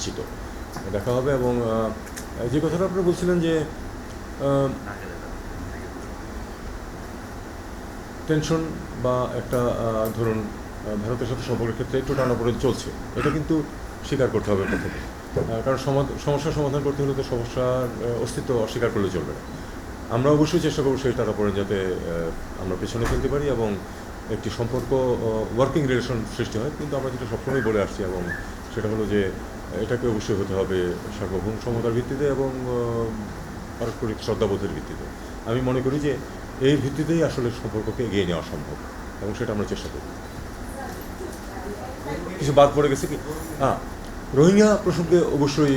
নিশ্চিত। দেখা হবে এবং যে কথাটা আপনারা বলছিলেন যে টেনশন বা একটা ধরুন ভারতের সাথে সম্পর্কের ক্ষেত্রে একটু টানাপোড়েন চলছে। এটা কিন্তু স্বীকার করতে হবে প্রথমে কারণ সমা- সমস্যার সমাধান করতে হলে তো সমস্যার অস্তিত্ব অস্বীকার করলে চলবে না। আমরা অবশ্যই চেষ্টা করব সেই টানাপোড়েন যাতে আমরা পেছনে ফেলতে পারি এবং একটি সম্পর্ক ওয়ার্কিং রিলেশন সৃষ্টি হয়। কিন্তু আমরা যেটা সবসময় বলে আসছি এবং সেটা হলো যে এটাকে অবশ্যই হতে হবে সার্বভৌম সমতার ভিত্তিতে এবং পারস্পরিক শ্রদ্ধাবোধের ভিত্তিতে। আমি মনে করি যে এই ভিত্তিতেই আসলে সম্পর্ককে এগিয়ে নেওয়া সম্ভব, এবং সেটা আমরা চেষ্টা করি। কিছু বাদ পড়ে গেছে কি? হ্যাঁ রোহিঙ্গা প্রসঙ্গে অবশ্যই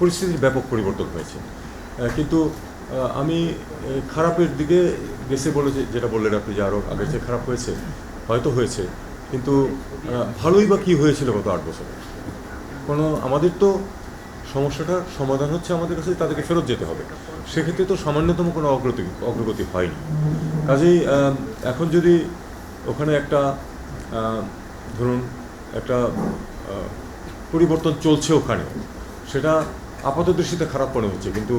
পরিস্থিতির ব্যাপক পরিবর্তন হয়েছে। কিন্তু আমি খারাপের দিকে গেছে বলে যেটা বললেন আপনি যে আরও আগের চেয়ে খারাপ হয়েছে, হয়তো হয়েছে। কিন্তু ভালোই বা কী হয়েছিল গত আট বছরে? কোনো, আমাদের তো সমস্যাটার সমাধান হচ্ছে আমাদের কাছে, তাদেরকে ফেরত যেতে হবে। সেক্ষেত্রে তো সামান্যতম কোনো অগ্রতি, অগ্রগতি হয়নি। কাজেই এখন যদি ওখানে একটা ধরুন, একটা পরিবর্তন চলছে ওখানে, সেটা আপাত দৃষ্টিতে খারাপ মনে হচ্ছে। কিন্তু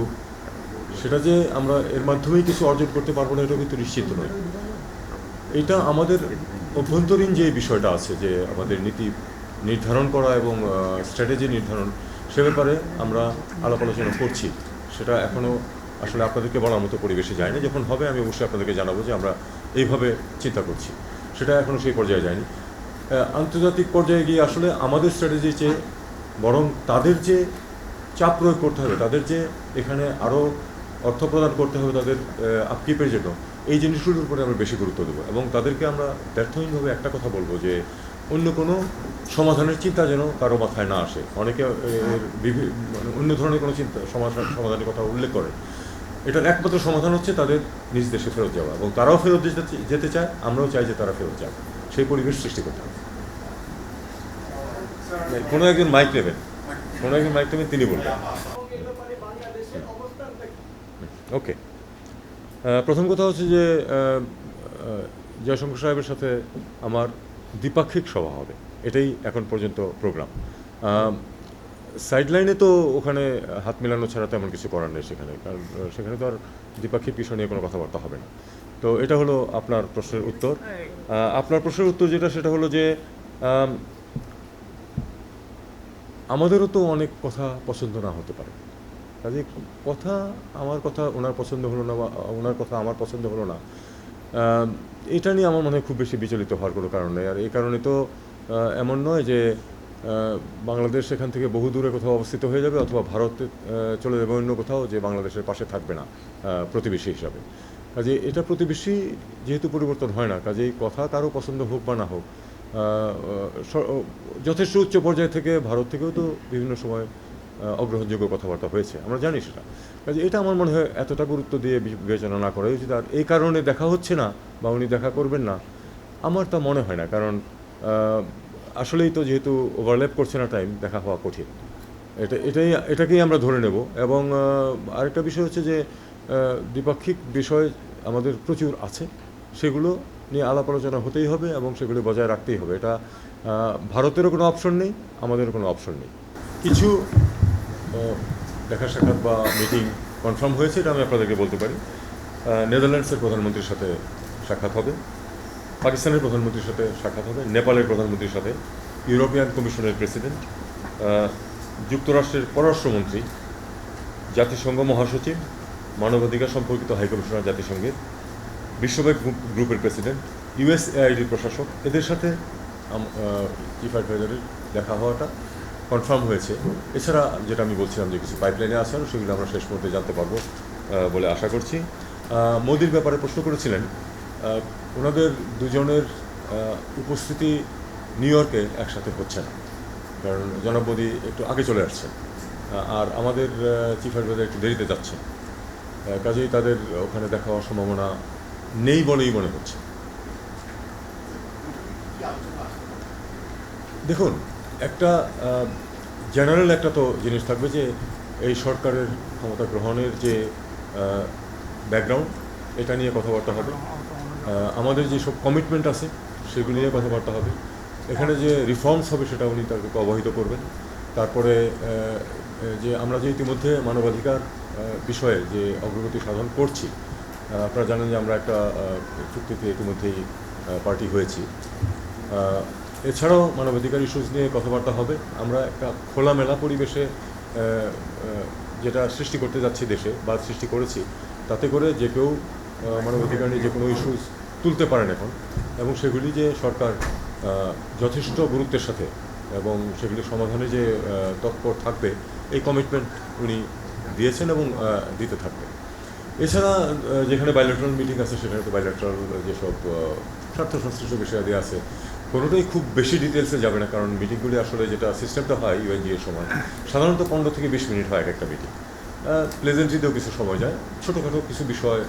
সেটা যে আমরা এর মাধ্যমেই কিছু অর্জন করতে পারব না এটা কিন্তু নিশ্চিত নয়। এটা আমাদের অভ্যন্তরীণ যে বিষয়টা আছে যে আমাদের নীতি নির্ধারণ করা এবং স্ট্র্যাটেজি নির্ধারণ, সে ব্যাপারে আমরা আলাপ আলোচনা করছি। সেটা এখনও আসলে আপনাদেরকে বলার মতো পরিবেশে যায়নি। যখন হবে আমি অবশ্যই আপনাদেরকে জানাব যে আমরা এইভাবে চিন্তা করছি। সেটা এখনও সেই পর্যায়ে যায়নি। আন্তর্জাতিক পর্যায়ে গিয়ে আসলে আমাদের স্ট্র্যাটেজি চেয়ে বরং তাদের যে চাপ প্রয়োগ করতে হবে, তাদের যে এখানে আরও অর্থ প্রদান করতে হবে, তাদের আপকিপের জন্য এই জিনিসগুলোর উপরে আমরা বেশি গুরুত্ব দেবো এবং তাদেরকে আমরা ব্যর্থহীনভাবে একটা কথা বলব যে অন্য কোনো সমাধানের চিন্তা যেন কারও মাথায় না আসে। অনেকে মানে অন্য ধরনের কোনো চিন্তা সমাধান সমাধানের কথা উল্লেখ করে। এটার একমাত্র সমাধান হচ্ছে তাদের নিজ দেশে ফেরত যাওয়া এবং তারাও ফেরত যেতে যেতে চায় আমরাও চাই যে তারা ফেরত যাক। সেই পরিবেশ সৃষ্টি করতে হবে। কোনো একজন মাইক নেবেন। কোনো একজন মাইক নেবেন তিনি বলবেন। ওকে। প্রথম কথা হচ্ছে যে জয়শঙ্কর সাহেবের সাথে আমার দ্বিপাক্ষিক সভা হবে। এটাই এখন পর্যন্ত প্রোগ্রাম। সাইডলাইনে তো ওখানে হাত মেলানো ছাড়া তেমন কিছু করার নেই সেখানে। কারণ সেখানে তো আর দ্বিপাক্ষিক বিষয় নিয়ে কোনো কথাবার্তা হবে না। তো এটা হলো আপনার প্রশ্নের উত্তর। আপনার প্রশ্নের উত্তর যেটা, সেটা হলো যে আমাদেরও তো অনেক কথা পছন্দ না হতে পারে। কাজে কথা আমার কথা ওনার পছন্দ হলো না বা ওনার কথা আমার পছন্দ হলো না এটা নিয়ে আমার মনে হয় খুব বেশি বিচলিত হওয়ার কোনো কারণ নেই। আর এই কারণে তো এমন নয় যে বাংলাদেশ সেখান থেকে বহু দূরে কোথাও অবস্থিত হয়ে যাবে অথবা ভারতে চলে যাবে অন্য কোথাও যে বাংলাদেশের পাশে থাকবে না প্রতিবেশী হিসাবে। কাজে এটা প্রতিবেশী যেহেতু পরিবর্তন হয় না, কাজেই কথা কারও পছন্দ হোক বা না হোক যথেষ্ট উচ্চ পর্যায় থেকে ভারত থেকেও তো বিভিন্ন সময় অগ্রহণযোগ্য কথাবার্তা হয়েছে, আমরা জানি সেটা। কাজে এটা আমার মনে হয় এতটা গুরুত্ব দিয়ে বিবেচনা না করা উচিত, আর এই কারণে দেখা হচ্ছে না বা উনি দেখা করবেন না, আমার তা মনে হয় না, কারণ আসলেই তো যেহেতু ওভারল্যাপ করছে না টাইম দেখা হওয়া কঠিন। এটা, এটাই, এটাকেই আমরা ধরে নেব, এবং আরেকটা বিষয় হচ্ছে যে দ্বিপাক্ষিক বিষয় আমাদের প্রচুর আছে, সেগুলো নিয়ে আলাপ আলোচনা হতেই হবে এবং সেগুলো বজায় রাখতেই হবে। এটা ভারতেরও কোনো অপশন নেই, আমাদেরও কোনো অপশন নেই। কিছু দেখা সাক্ষাৎ বা মিটিং কনফার্ম হয়েছে এটা আমি আপনাদেরকে বলতে পারি। নেদারল্যান্ডসের প্রধানমন্ত্রীর সাথে সাক্ষাৎ হবে, পাকিস্তানের প্রধানমন্ত্রীর সাথে সাক্ষাৎ হবে, নেপালের প্রধানমন্ত্রীর সাথে, ইউরোপিয়ান কমিশনের প্রেসিডেন্ট যুক্তরাষ্ট্রের পররাষ্ট্রমন্ত্রী, জাতিসংঘ মহাসচিব, মানবাধিকার সম্পর্কিত হাইকমিশনার জাতিসংঘের, বিশ্বব্যাংক গ্রুপ- গ্রুপের প্রেসিডেন্ট ইউএসএআইডির প্রশাসক, এদের সাথে চিফ অ্যাডভাইজারের দেখা হওয়াটা কনফার্ম হয়েছে। এছাড়া যেটা আমি বলছিলাম যে কিছু পাইপলাইনে আছে সেগুলো আমরা শেষ মুহূর্তে জানতে পারব বলে আশা করছি। মোদির ব্যাপারে প্রশ্ন করেছিলেন ওনাদের দুজনের উপস্থিতি নিউ ইয়র্কে একসাথে হচ্ছে না। কারণ জনাব মোদি একটু আগে চলে আসছেন আর আমাদের চিফ অ্যাডভাইজার একটু দেরিতে যাচ্ছে কাজেই তাদের ওখানে দেখা হওয়ার সম্ভাবনা নেই বলেই মনে হচ্ছে। দেখুন একটা জেনারেল একটা তো জিনিস থাকবে যে এই সরকারের ক্ষমতা গ্রহণের যে ব্যাকগ্রাউন্ড এটা নিয়ে কথাবার্তা হবে। আমাদের যেসব কমিটমেন্ট আছে, সেগুলো নিয়ে কথাবার্তা হবে। এখানে যে রিফর্মস হবে, সেটা উনি তাদেরকে অবহিত করবেন। তারপরে যে আমরা যে ইতিমধ্যে মানবাধিকার বিষয়ে যে অগ্রগতি সাধন করছি আপনারা জানেন যে আমরা একটা চুক্তিতে ইতিমধ্যেই পার্টি হয়েছি। এছাড়াও মানবাধিকার ইস্যুস নিয়ে কথাবার্তা হবে। আমরা একটা খোলামেলা পরিবেশে যেটা সৃষ্টি করতে যাচ্ছি দেশে বা সৃষ্টি করেছি, তাতে করে যে কেউ মানবাধিকার নিয়ে যে কোনো ইস্যুস তুলতে পারেন এখন এবং সেগুলি যে সরকার যথেষ্ট গুরুত্বের সাথে এবং সেগুলি সমাধানে যে তৎপর থাকবে, এই কমিটমেন্ট উনি দিয়েছেন এবং দিতে থাকবেন এছাড়া যেখানে বাইলেট্রাল মিটিং আছে, সেখানে তো বাইলেট্রাল যেসব স্বার্থ সংশ্লিষ্ট বিষয়াদি আছে কোনোটাই খুব বেশি ডিটেলসে যাবে না কারণ মিটিংগুলি আসলে যেটা সিস্টেমটা হয় ইউএনজি এর সময় সাধারণত পনেরো থেকে বিশ মিনিট হয় এক একটা মিটিং প্লেজেন্ট্রিতেও কিছু সময় যায় ছোটোখাটো কিছু বিষয়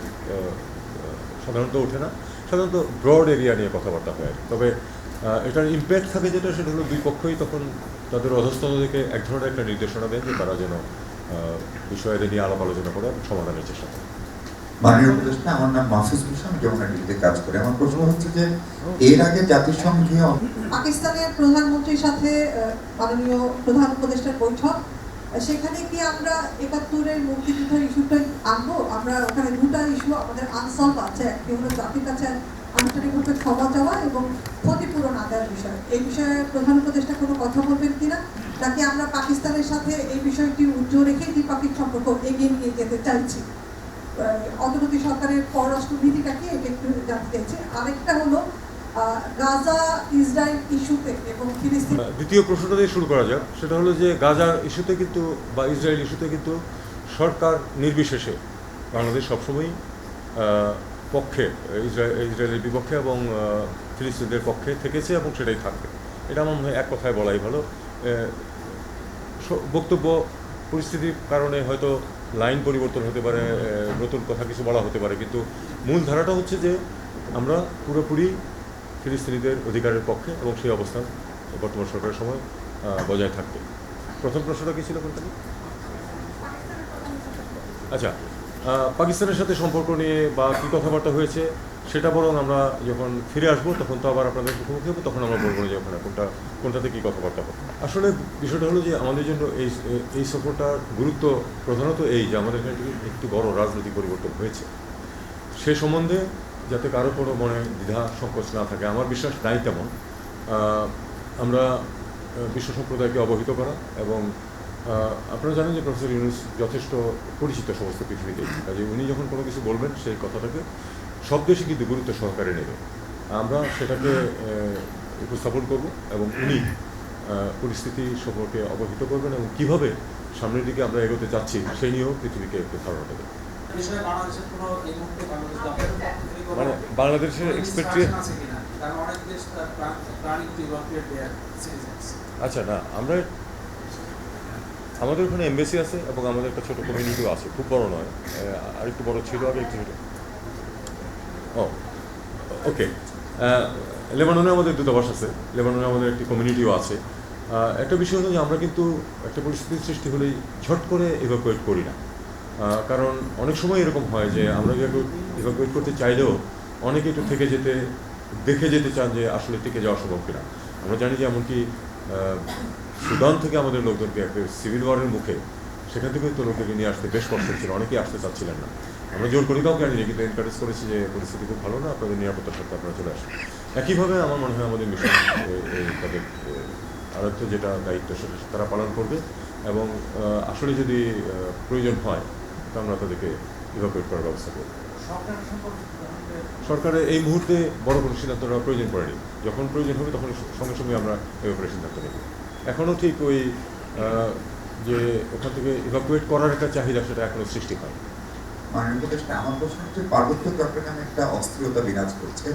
সাধারণত ওঠে না। সাধারণত ব্রড এরিয়া নিয়ে কথাবার্তা হয়। তবে এটার ইম্প্যাক্ট থাকে যেটা সেটা হলো দুই পক্ষই তখন তাদের অধস্তন থেকে এক ধরনের একটা নির্দেশনা দেন যে তারা যেন আহ, বিষয়াদি নিয়ে আলাপ আলোচনা করে সমাধানের চেষ্টা করে। মাননীয় উপদেষ্টা, আমার নাম মাহফুজ হোসেন যমুনাটিতে কাজ করে। আমার প্রশ্ন হচ্ছে যে, এর আগে জাতিসংঘীয় পাকিস্তানের প্রধানমন্ত্রীর সাথে মাননীয় প্রধান উপদেষ্টার বৈঠক সেখানে কি আমরা একাত্তরের মুক্তিযুদ্ধের ইস্যুটা আনব? আমরা ওখানে দুটা ইস্যু, আমাদের আনসলভ আছে, একটি হলো জাতির কাছে আনুষ্ঠানিকভাবে ক্ষমা চাওয়া এবং ক্ষতিপূরণ আদায়ের বিষয়। এই বিষয়ে প্রধান উপদেষ্টা কোনো কথা বলবেন কিনা? নাকি আমরা পাকিস্তানের সাথে এই বিষয়টি উজ্জ্বল রেখে দ্বিপাক্ষিক সম্পর্ক এগিয়ে নিয়ে যেতে চাইছি? অন্তর্বর্তী সরকারের পররাষ্ট্র নীতিটা কি এটা একটু জানতে চাইছি। আরেকটা হলো গাজা দ্বিতীয় প্রশ্নটা দিয়ে শুরু করা যাক। সেটা হলো যে গাজার ইস্যুতে কিন্তু বা ইসরায়েল ইস্যুতে কিন্তু সরকার নির্বিশেষে বাংলাদেশ সবসময়ই পক্ষে ইসরায়েল ইসরায়েলের বিপক্ষে এবং ফিলিস্তিনদের পক্ষে থেকেছে এবং সেটাই থাকবে। এটা আমার মনে হয় এক কথায় বলাই ভালো। বক্তব্য, পরিস্থিতির কারণে হয়তো লাইন পরিবর্তন হতে পারে নতুন কথা কিছু বলা হতে পারে, কিন্তু মূল ধারাটা হচ্ছে যে আমরা পুরোপুরি ফিলিস্তিনিদের অধিকারের পক্ষে এবং সেই অবস্থান বর্তমান সরকারের সময় বজায় থাকবে। প্রথম প্রশ্নটা কী ছিল কোনটা? আচ্ছা পাকিস্তানের সাথে সম্পর্ক নিয়ে বা কী কথাবার্তা হয়েছে? সেটা বরং আমরা যখন ফিরে আসব, তখন তো আবার আপনাদের মুখোমুখি হব, তখন আমরা বলব যে ওখানে কোনটা, কোনটাতে কী কথাবার্তা হবে। আসলে বিষয়টা হলো যে আমাদের জন্য এই এই সফরটার গুরুত্ব প্রধানত এই যে আমাদের এখানে একটি- একটি বড় রাজনৈতিক পরিবর্তন হয়েছে। সে সম্বন্ধে যাতে কারও কোনো মনে দ্বিধা সংকোচ না থাকে, আমার বিশ্বাস নাই তেমন। আমরা বিশ্ব সম্প্রদায়কে অবহিত করা এবং আপনারা জানেন যে প্রফেসর ইউনুস যথেষ্ট পরিচিত সমস্ত পৃথিবীতে। কাজে উনি যখন কোনো কিছু বলবেন, সেই কথাটাকে সব দেশই কিন্তু গুরুত্ব সহকারে নেবে আমরা সেটাকে উপস্থাপন করব এবং উনি পরিস্থিতি সম্পর্কে অবহিত করবেন এবং কীভাবে সামনের দিকে আমরা এগোতে চাচ্ছি সেই নিয়েও পৃথিবীকে একটু ধারণা কোনো- মানে বাংলাদেশের দেশ. আচ্ছা না আমরা আমাদের ওখানে এমবেসি আছে এবং আমাদের একটা ছোটো কমিউনিটিও আছে খুব বড় নয় আরেকটু বড় ছিল আগে একটু ও, ওকে। লেবাননে আমাদের দূতাবাস আছে লেবাননে আমাদের একটি কমিউনিটিও আছে। একটা বিষয় হলো যে আমরা কিন্তু একটা পরিস্থিতির সৃষ্টি হলেই ঝট করে ইভাকুয়েট করি না। কারণ অনেক সময় এরকম হয় যে আমরা ইভাকুয়েট করতে চাইলেও অনেকে একটু থেকে যেতে, দেখে যেতে চান যে আসলে টিকে যাওয়া সম্ভব কিনা। আমরা জানি যে এমনকি সুদান থেকে আমাদের লোকজনকে একটা সিভিল ওয়ারের মুখে সেখান থেকে তো লোকদেরকে নিয়ে আসতে বেশ কষ্ট ছিল অনেকেই আসতে চাচ্ছিলেন না। আমরা জোর করি কাউকে আনিনি কিন্তু এনকারেজ করেছি যে পরিস্থিতি খুব ভালো না আপনাদের নিরাপত্তার সাথে আপনারা চলে আসুন। একইভাবে আমার মনে হয় আমাদের মিশন তাদের আর যেটা দায়িত্ব সেটা তারা পালন করবে এবং আসলে যদি প্রয়োজন হয় তা আমরা তাদেরকে ইভাকুয়েট করার ব্যবস্থা করব। সরকারের এই মুহূর্তে বড় কোনো সিদ্ধান্ত নেওয়ার প্রয়োজন পড়েনি। যখন প্রয়োজন হবে তখন সঙ্গে সঙ্গে আমরা এ ব্যাপারে সিদ্ধান্ত নেব। এখনও ঠিক ওই যে ওখান থেকে ইভাকুয়েট করার একটা চাহিদা সেটা এখনও সৃষ্টি হয় আমার প্রশ্ন হচ্ছে পার্বত্য চট্টগ্রামে একটা অস্থিরতা বিরাজ করছে।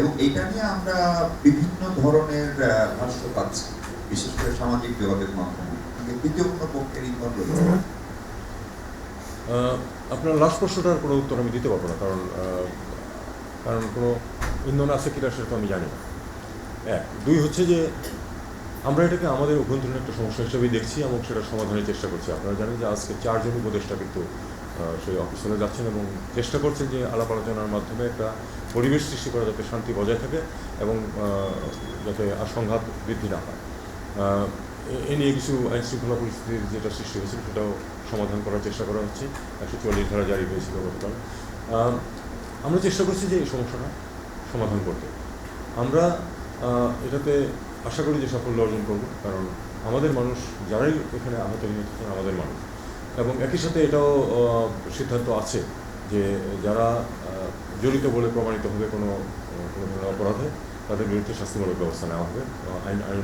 এবং এটা নিয়ে আমরা বিভিন্ন ধরনের ভাষ্য পাচ্ছি, বিশেষ করে সামাজিক যোগাযোগ মাধ্যমে। তৃতীয় কোনো পক্ষের আপনার লাস্ট প্রশ্নটার কোনো উত্তর আমি দিতে পারব না, কারণ কারণ কোনো ইন্ধন আছে কিনা সেটা আমি জানি না। এক। দুই হচ্ছে যে, আমরা এটাকে আমাদের অভ্যন্তরীণ একটা সমস্যা হিসেবে দেখছি এবং সেটা সমাধানের চেষ্টা করছি। আপনারা জানেন যে আজকে চারজন উপদেষ্টা কিন্তু সেই অফিসে যাচ্ছেন এবং চেষ্টা করছেন যে আলাপ আলোচনার মাধ্যমে একটা পরিবেশ সৃষ্টি করা যাতে শান্তি বজায় থাকে এবং যাতে আর সংঘাত বৃদ্ধি না আহ, এ- নিয়ে কিছু আইন শৃঙ্খলা পরিস্থিতির যেটা সৃষ্টি হয়েছিল সেটাও সমাধান করার চেষ্টা করা হচ্ছে। একশো চুয়াল্লিশ ধারা জারি হয়েছিল গতকাল। আমরা চেষ্টা করছি যে এই সমস্যাটা সমাধান করতে। আমরা এটাতে আশা করি যে সাফল্য অর্জন করব কারণ আমাদের মানুষ যারাই এখানে আহত হচ্ছেন আমাদের মানুষ। এবং একই সাথে এটাও সিদ্ধান্ত আছে যে যারা জড়িত বলে প্রমাণিত হবে কোনো কোনো ধরনের অপরাধে তাদের বিরুদ্ধে শাস্তিমূলক ব্যবস্থা নেওয়া হবে আইন আইন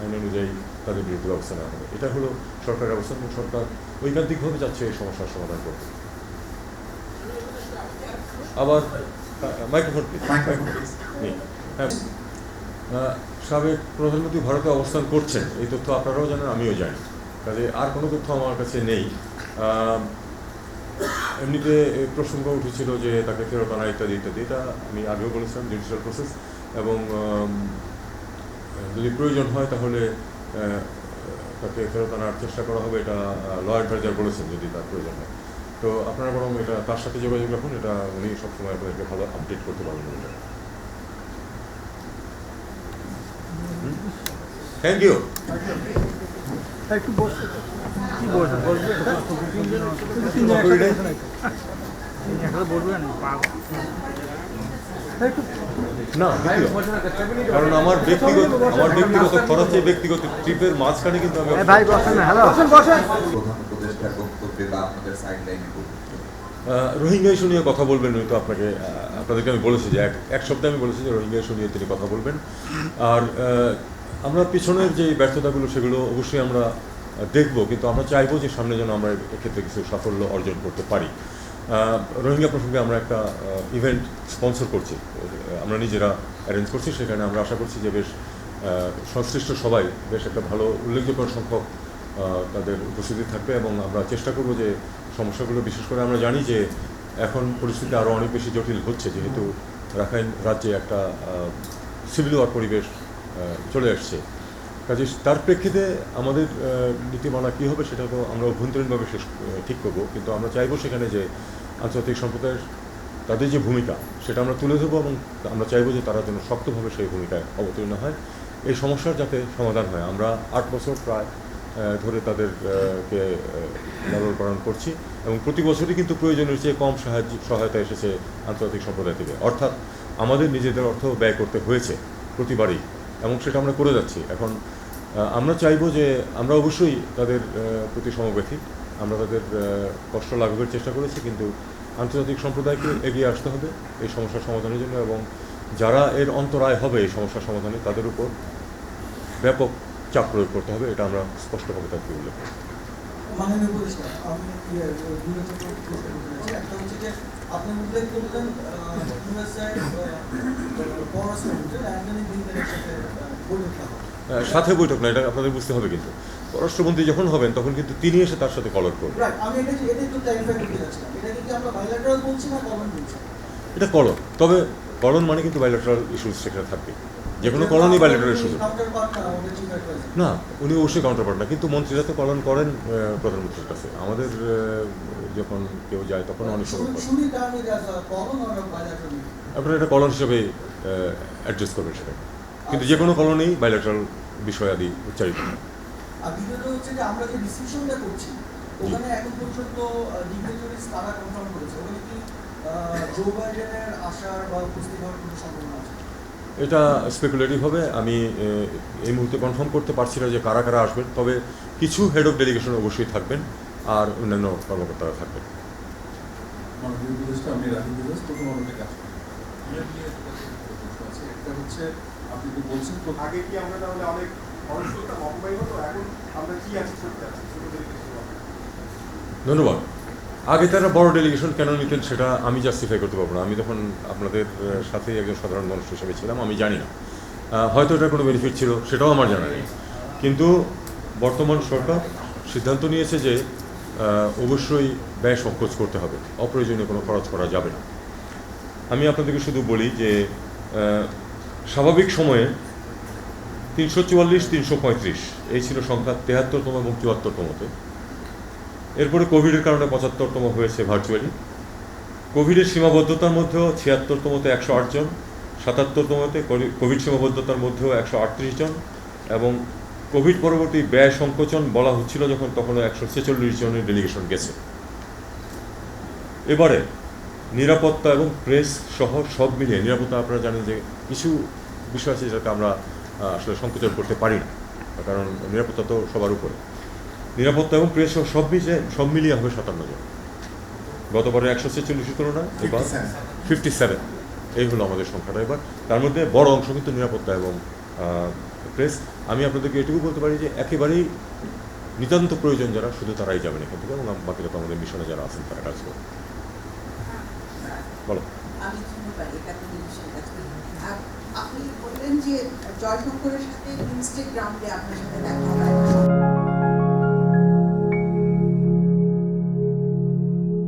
আইন অনুযায়ী তাদের বিরুদ্ধে ব্যবস্থা নেওয়া হবে। এটা হলো সরকারের অবস্থান এবং সরকার ঐকান্তিকভাবে যাচ্ছে এই সমস্যার সমাধান করতে। আবার মাইক্রোফোন. হ্যাঁ। সাবেক প্রধানমন্ত্রী ভারতে অবস্থান করছেন এই তথ্য আপনারাও জানেন আমিও জানি। কাজে আর কোনো তথ্য আমার কাছে নেই। এমনিতে প্রসঙ্গ উঠেছিল যে তাকে ফেরত আনা ইত্যাদি ইত্যাদি। এটা আমি আগেও বলেছিলাম জুডিশিয়াল প্রসেস এবং যদি প্রয়োজন হয় তাহলে তাকে ফেরত আনার চেষ্টা করা হবে। এটা ল অ্যাডভাইজার বলেছেন যদি তার প্রয়োজন হয়। তো আপনারা বরং এটা তার সাথে যোগাযোগ রাখুন। এটা উনি সবসময় আপনাদেরকে ভালো আপডেট করতে পারবেন এটা থ্যাংক ইউ একটু বসে কি বসবে না কারণ আমার ব্যক্তিগত আমার ব্যক্তিগত খরচে ব্যক্তিগত ট্রিপের মাঝখানে কিন্তু আমি ভাই বসেন হ্যালো। রোহিঙ্গা ইস্যু নিয়ে কথা বলবেন উনি তো আপনাকে আপনাদেরকে আমি বলেছি যে এক এক সপ্তাহে আমি বলেছি যে রোহিঙ্গা ইস্যু নিয়ে তিনি কথা বলবেন। আর আমরা পিছনের যে ব্যর্থতাগুলো সেগুলো অবশ্যই আমরা দেখব, কিন্তু আমরা চাইব যে সামনে যেন আমরা এক্ষেত্রে কিছু সাফল্য অর্জন করতে পারি। রোহিঙ্গা প্রসঙ্গে আমরা একটা ইভেন্ট স্পন্সর করছি। আমরা নিজেরা অ্যারেঞ্জ করছি, সেখানে আমরা আশা করছি যে বেশ সংশ্লিষ্ট সবাই বেশ একটা ভালো উল্লেখযোগ্য সংখ্যক তাদের উপস্থিতি থাকবে এবং আমরা চেষ্টা করব যে সমস্যাগুলো, বিশেষ করে আমরা জানি যে এখন পরিস্থিতি আরও অনেক বেশি জটিল হচ্ছে, যেহেতু রাখাইন রাজ্যে একটা সিভিল ওয়ার পরিবেশ চলে আসছে। কাজে তার প্রেক্ষিতে আমাদের নীতিমালা কী হবে সেটা তো আমরা অভ্যন্তরীণভাবে শেষ ঠিক করব। কিন্তু আমরা চাইব সেখানে যে আন্তর্জাতিক সম্প্রদায়ের তাদের যে ভূমিকা, সেটা আমরা তুলে ধরবো এবং আমরা চাইব যে তারা যেন শক্তভাবে সেই ভূমিকায় অবতীর্ণ হয়। এই সমস্যার যাতে সমাধান হয়। আমরা আট বছর প্রায় ধরে তাদেরকে লালন পালন করছি এবং প্রতি বছরই কিন্তু প্রয়োজনের চেয়ে কম সাহায্য, সহায়তা এসেছে আন্তর্জাতিক সম্প্রদায় থেকে। অর্থাৎ আমাদের নিজেদের অর্থ ব্যয় করতে হয়েছে প্রতিবারই। এবং সেটা আমরা করে যাচ্ছি। এখন আমরা চাইব যে আমরা অবশ্যই তাদের প্রতি সমব্যথী। আমরা তাদের কষ্ট লাঘবের চেষ্টা করেছি, কিন্তু আন্তর্জাতিক সম্প্রদায়কে এগিয়ে আসতে হবে এই সমস্যার সমাধানের জন্য এবং যারা এর অন্তরায় হবে এই সমস্যার সমাধানে তাদের উপর ব্যাপক চাপ প্রয়োগ করতে হবে, এটা আমরা স্পষ্টভাবে তাকে উল্লেখ করি মাননীয় চাইছি। একটা হচ্ছে যে আপনি উল্লেখ করলেন ইউএসআই পররাষ্ট্রমন্ত্রী অ্যান্টনি ব্লিংকেনের সাথে বৈঠক সাথে বৈঠক না এটা আপনাদের বুঝতে হবে কিন্তু। পররাষ্ট্রমন্ত্রী যখন হবেন তখন কিন্তু তিনি এসে তার সাথে কলর করবেন। এটা এটা একটু ক্লারিফাই করতে চাচ্ছিলাম এটা কি আমরা বাইলাটারাল বলছি না কমন বলছি? এটা কলন তবে কলন মানে কিন্তু বাইলেটারাল ইস্যুস সেখানে থাকবে। যে কোনো কলনই বাইলেটারাল ইস্যু কাউন্টার না উনি অবশ্যই কাউন্টার পার্ট না কিন্তু মন্ত্রীরা তো পালন করেন প্রধানমন্ত্রীর কাছে। আমাদের যখন কেউ যায় তখন অনেক সময় আপনারা এটা কলন হিসেবে অ্যাডজাস্ট করবেন সেটা। কিন্তু যে কোনো কলনেই বাইলেটারাল বিষয় আদি উচ্চারিত হয় হচ্ছে যে আমরা যে ডিসিশনটা করছি ওখানে এখন পর্যন্ত ডিগনিটারিজ তারা কনফার্ম করেছে। ওখানে কি জো বাইডেনের আসার বা উপস্থিত হওয়ার কোনো সম্ভাবনা আছে? এটা স্পেকুলেটিভ হবে। আমি এই মুহূর্তে কনফার্ম করতে পারছি না যে কারা কারা আসবেন তবে কিছু হেড অফ ডেলিগেশন অবশ্যই থাকবেন আর অন্যান্য কর্মকর্তারা থাকবেন। ধন্যবাদ। আগে তারা বড় ডেলিগেশন কেন নিতেন সেটা আমি জাস্টিফাই করতে পারব না। আমি তখন আপনাদের সাথেই একজন সাধারণ মানুষ হিসেবে ছিলাম, আমি জানি না। হয়তো এটার কোনো বেনিফিট ছিল, সেটাও আমার জানা নেই। কিন্তু বর্তমান সরকার সিদ্ধান্ত নিয়েছে যে অবশ্যই ব্যয় সংকোচ করতে হবে, অপ্রয়োজনীয় কোনো খরচ করা যাবে না। আমি আপনাদেরকে শুধু বলি যে স্বাভাবিক সময়ে তিনশো চুয়াল্লিশ, তিনশো পঁয়ত্রিশ, এই ছিল সংখ্যা তেহাত্তরতম এবং চুয়াত্তরতমতে এরপরে কোভিডের কারণে পঁচাত্তরতম হয়েছে ভার্চুয়ালি কোভিডের সীমাবদ্ধতার মধ্যেও ছিয়াত্তরতমতে একশো আটজন সাতাত্তরতমতে কোভি- কোভিড সীমাবদ্ধতার মধ্যেও একশো আটত্রিশ জন এবং কোভিড পরবর্তী ব্যয় সংকোচন বলা হচ্ছিল যখন তখনও একশো ছেচল্লিশ জনের ডেলিগেশন গেছে। এবারে নিরাপত্তা এবং প্রেস সহ সব মিলিয়ে, নিরাপত্তা আপনারা জানেন যে কিছু বিষয় আছে যেটাকে আমরা আসলে সংকোচন করতে পারি না, কারণ নিরাপত্তা তো সবার উপরে। নিরাপত্তা এবং প্রেস সব মিলিয়ে সব মিলিয়ে হবে সাতান্ন জন। গতবারে একশো ছেচল্লিশের তুলনায় এবার ফিফটি সেভেন এই হলো আমাদের সংখ্যাটা এবার। তার মধ্যে বড় অংশ কিন্তু নিরাপত্তা এবং প্রেস। আমি আপনাদেরকে এটুকু বলতে পারি যে একেবারেই নিতান্ত প্রয়োজন যারা শুধু তারাই যাবেন এখান থেকে এবং বাকিরা তো আমাদের মিশনে যারা আছেন তারা কাজ করবে বলো। আপনি বললেন যে জয়শঙ্করের সাথে ইনস্টাগ্রামে আপনার সাথে দেখা হয়।